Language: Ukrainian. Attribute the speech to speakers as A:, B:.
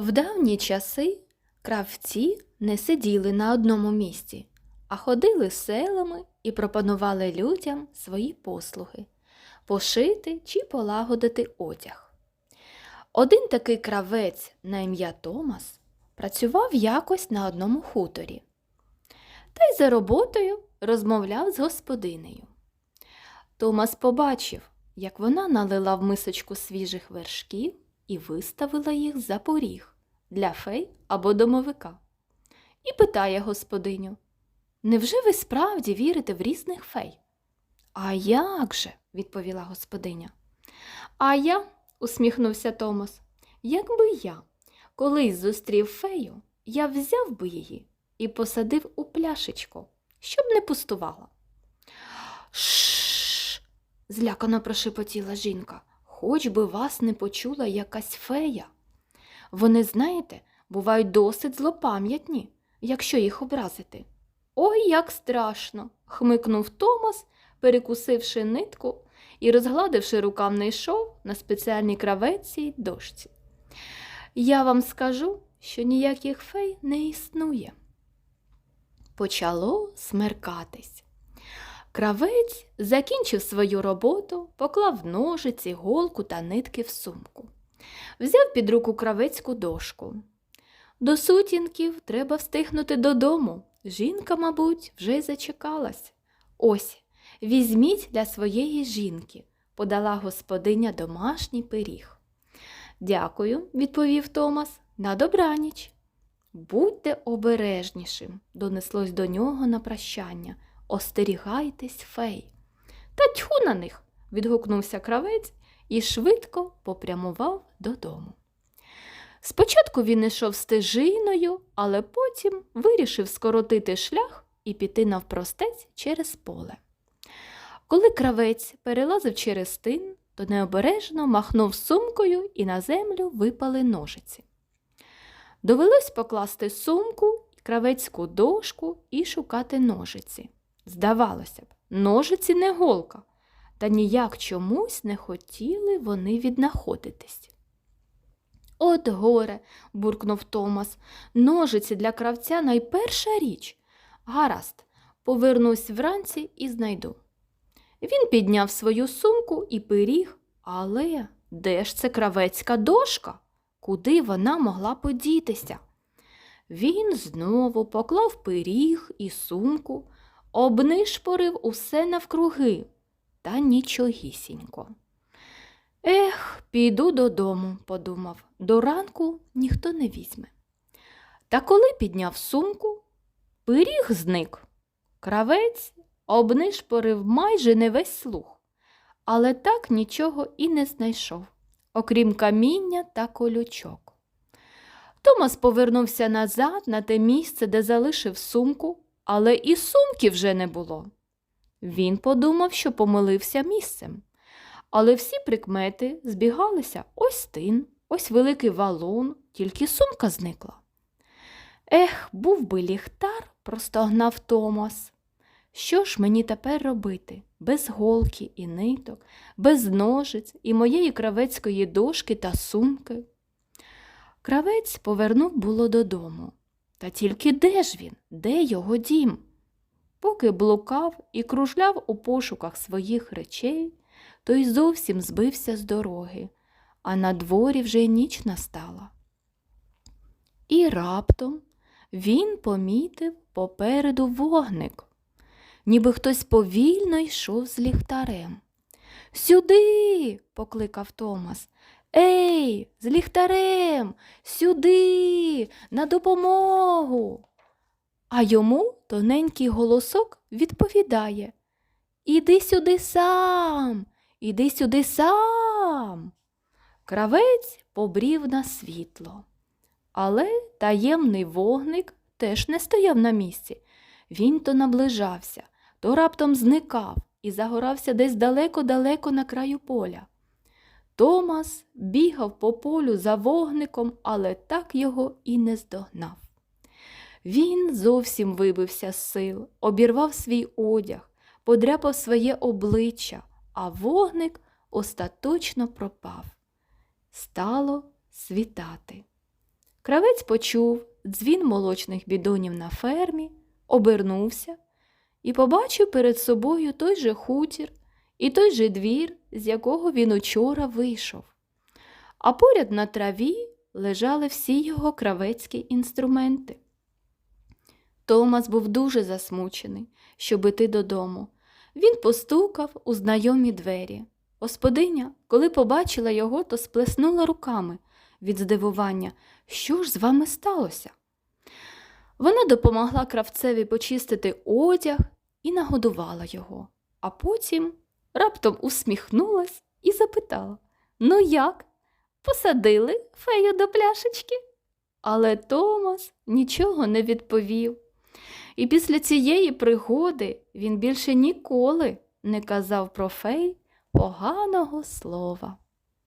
A: В давні часи кравці не сиділи на одному місці, а ходили селами і пропонували людям свої послуги пошити чи полагодити одяг. Один такий кравець на ім'я Томас працював якось на одному хуторі та й за роботою розмовляв з господинею. Томас побачив, як вона налила в мисочку свіжих вершків і виставила їх за поріг для фей або домовика. І питає господиню: Невже ви справді вірите в різних фей? А як же? відповіла господиня. А я, усміхнувся Томас, якби я колись зустрів фею, я взяв би її і посадив у пляшечку, щоб не пустувала. Шш. злякано прошепотіла жінка. Хоч би вас не почула якась фея. Вони, знаєте, бувають досить злопам'ятні, якщо їх образити. Ой, як страшно. хмикнув Томас, перекусивши нитку і розгладивши рукавний шов на спеціальній кравеці й дошці. Я вам скажу, що ніяких фей не існує. Почало смеркатись. Кравець закінчив свою роботу, поклав ножиці, голку та нитки в сумку. Взяв під руку кравецьку дошку. До сутінків треба встигнути додому. Жінка, мабуть, вже й зачекалась. Ось, візьміть для своєї жінки, подала господиня домашній пиріг. Дякую, відповів Томас, на добраніч. Будьте обережнішим, донеслось до нього на прощання. Остерігайтесь фей. Та тьху на них. відгукнувся кравець і швидко попрямував додому. Спочатку він йшов стежиною, але потім вирішив скоротити шлях і піти навпростець через поле. Коли кравець перелазив через тин, то необережно махнув сумкою і на землю випали ножиці. Довелось покласти сумку, кравецьку дошку і шукати ножиці. Здавалося б, ножиці не голка, та ніяк чомусь не хотіли вони віднаходитись. От горе, буркнув Томас, ножиці для кравця найперша річ. Гаразд, повернусь вранці і знайду. Він підняв свою сумку і пиріг, але де ж це кравецька дошка? Куди вона могла подітися? Він знову поклав пиріг і сумку, обнишпорив усе навкруги, та нічогісінько. Ех, піду додому, подумав, до ранку ніхто не візьме. Та коли підняв сумку, пиріг зник. Кравець обнишпорив майже не весь слух, але так нічого і не знайшов, окрім каміння та колючок. Томас повернувся назад на те місце, де залишив сумку, але і сумки вже не було. Він подумав, що помилився місцем. Але всі прикмети збігалися ось тин, ось великий валун, тільки сумка зникла. Ех, був би ліхтар, простогнав Томас. Що ж мені тепер робити? Без голки і ниток, без ножиць і моєї кравецької дошки та сумки. Кравець повернув було додому. Та тільки де ж він, де його дім? Поки блукав і кружляв у пошуках своїх речей, той зовсім збився з дороги, а на дворі вже ніч настала. І раптом він помітив попереду вогник, ніби хтось повільно йшов з ліхтарем. Сюди, покликав Томас. Ей, з ліхтарем, сюди, на допомогу. А йому тоненький голосок відповідає Іди сюди сам, іди сюди сам. Кравець побрів на світло. Але таємний вогник теж не стояв на місці. Він то наближався, то раптом зникав і загорався десь далеко-далеко на краю поля. Томас бігав по полю за вогником, але так його і не здогнав. Він зовсім вибився з сил, обірвав свій одяг, подряпав своє обличчя, а вогник остаточно пропав. Стало світати. Кравець почув дзвін молочних бідонів на фермі, обернувся і побачив перед собою той же хутір і той же двір, з якого він учора вийшов. А поряд на траві лежали всі його кравецькі інструменти. Томас був дуже засмучений, щоб іти додому. Він постукав у знайомі двері. Господиня, коли побачила його, то сплеснула руками від здивування. Що ж з вами сталося? Вона допомогла кравцеві почистити одяг і нагодувала його, а потім раптом усміхнулась і запитала Ну як? Посадили фею до пляшечки? Але Томас нічого не відповів. І після цієї пригоди він більше ніколи не казав про фей поганого слова.